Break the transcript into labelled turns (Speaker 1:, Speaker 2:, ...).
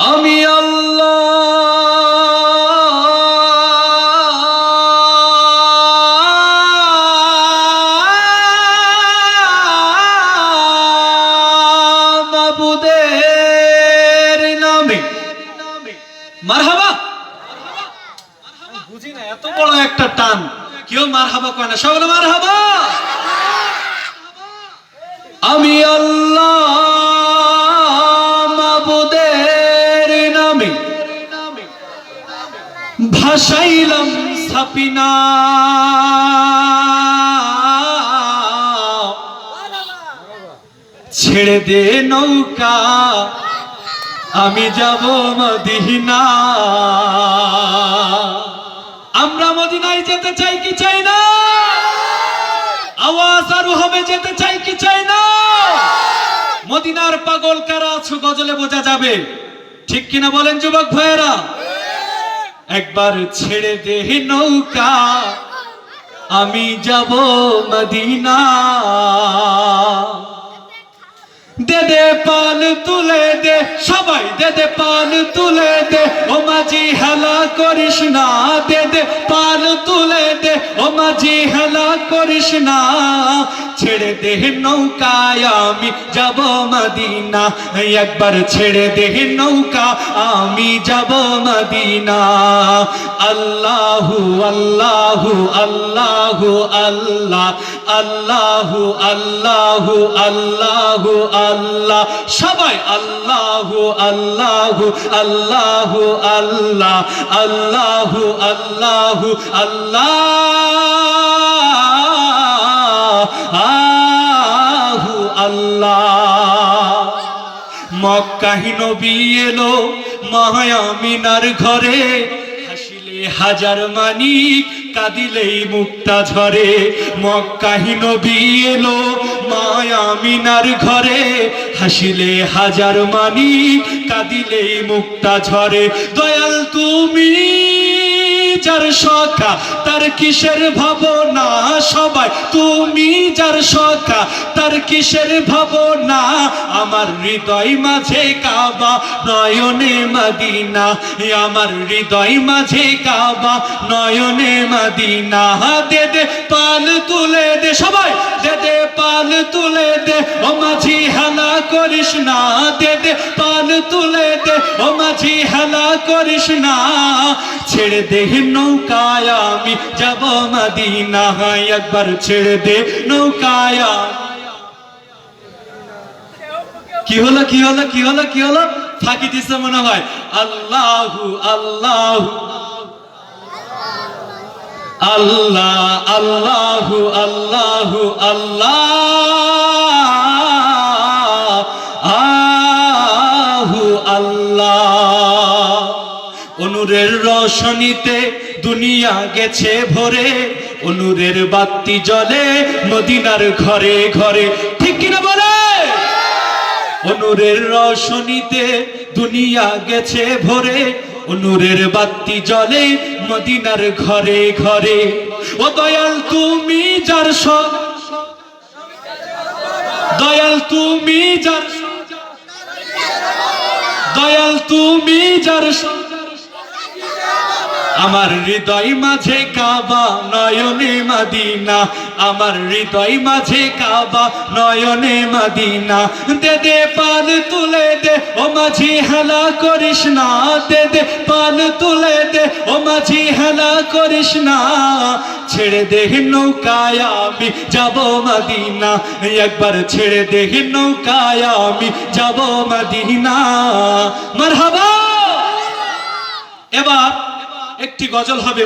Speaker 1: আমি বুঝি না এত বড় একটা টান। কেউ মারহাবা কয় না সকলে মারহাবা। আমি ভাসাইলাম সাপিনা। ছেড়ে দে নৌকা, আমি যাব মদিনা। আমরা মদিনায় যেতে চাই কি চাই না? আওয়াজ আরও হবে, যেতে চাই কি চাই না? মদিনার পাগল কারা আছো গজলে বোঝা যাবে। ঠিক কিনা বলেন যুবক ভাইয়েরা? একবার ছেড়ে দে নৌকা, আমি যাব মদিনা। দে দে পাল তুলে দে, সবাই দে দে পাল তুলে দে। ও মাঝি হেলা করিস না, দে দে পাল তুলে দে। ও মাঝি হেলা করিস না ছেড়ে দে নৌকায়, আমি যাব মদিনা। একবার ছেড়ে দে নৌকা, আমি যাব মদিনা। আল্লাহু আল্লাহু আল্লাহু, আল্লাহ, আল্লাহু আল্লাহু আল্লাহু, আল্লাহ। সবাই আল্লাহু আল্লাহু আল্লাহু, আল্লাহ, আল্লাহু আল্লাহু, আল্লাহ। মক্কাহি নবী এলো মায়ামিনার ঘরে। হাসিলে হাজার মানি কাঁদিলেই মুক্তা ঝরে। মক্কাহি নবী এলো মায়ামিনার ঘরে। হাসিলে হাজার মানিক, কাঁদিলেই মুক্তা ঝরে। দয়াল তুমি সখা, তার কিসের ভাবনা? সবাই, তুমি যার সখা, তার কিসের ভাবনা? আমার হৃদয় মাঝে কাবা, নয়নে মদিনা। আমার হৃদয় মাঝে কাবা, নয়নে মদিনা। দে দে, পাল তুলে দে, সবাই, দে দে, পাল তুলে দে। ও মাঝি, হেলা করিস না। দে দে, পাল তুলে দে। ও মাঝি, হেলা করিস না। ছেড়ে দে নৌকায় আমি যাব মদিনা একবার ছেড়ে দে নৌকায়। কি হলো কি হলো কি হলো কি হলো? ফাঁকি দিছে মনে হয়। আল্লাহু আল্লাহু। আল্লাহ, আল্লাহু আল্লাহু, আল্লাহ। আহু, আল্লাহ। অনুরের রশনীতে দুনিয়া গেছে ভরে, অনুরের বাতি জ্বলে, মদিনার ঘরে ঘরে। ঠিক কিনা বলে? অনুরের রশনীতে দুনিয়া গেছে ভরে, অনুরের বাতি জ্বলে, মদিনার ঘরে ঘরে। ও দয়াল, তুমি যার সব দয়াল, তুমি যার দয়াল, তুমি যার সব আমার হৃদয় মাঝে কাবা, নয়নে মাদিনা। আমার হৃদয় মাঝে কাবা, নয়নে মাদিনা। দে দে পাল তুলে দে, ও মাঝি হেলা করিস না। দে দে পাল তুলে দে, ও মাঝি হেলা করিস না। ছেড়ে দে নৌকায় আমি যাব মদিনা। একবার ছেড়ে দে নৌকায় আমি যাব মদিনা। মারহাবা! এবার একটি গজল হবে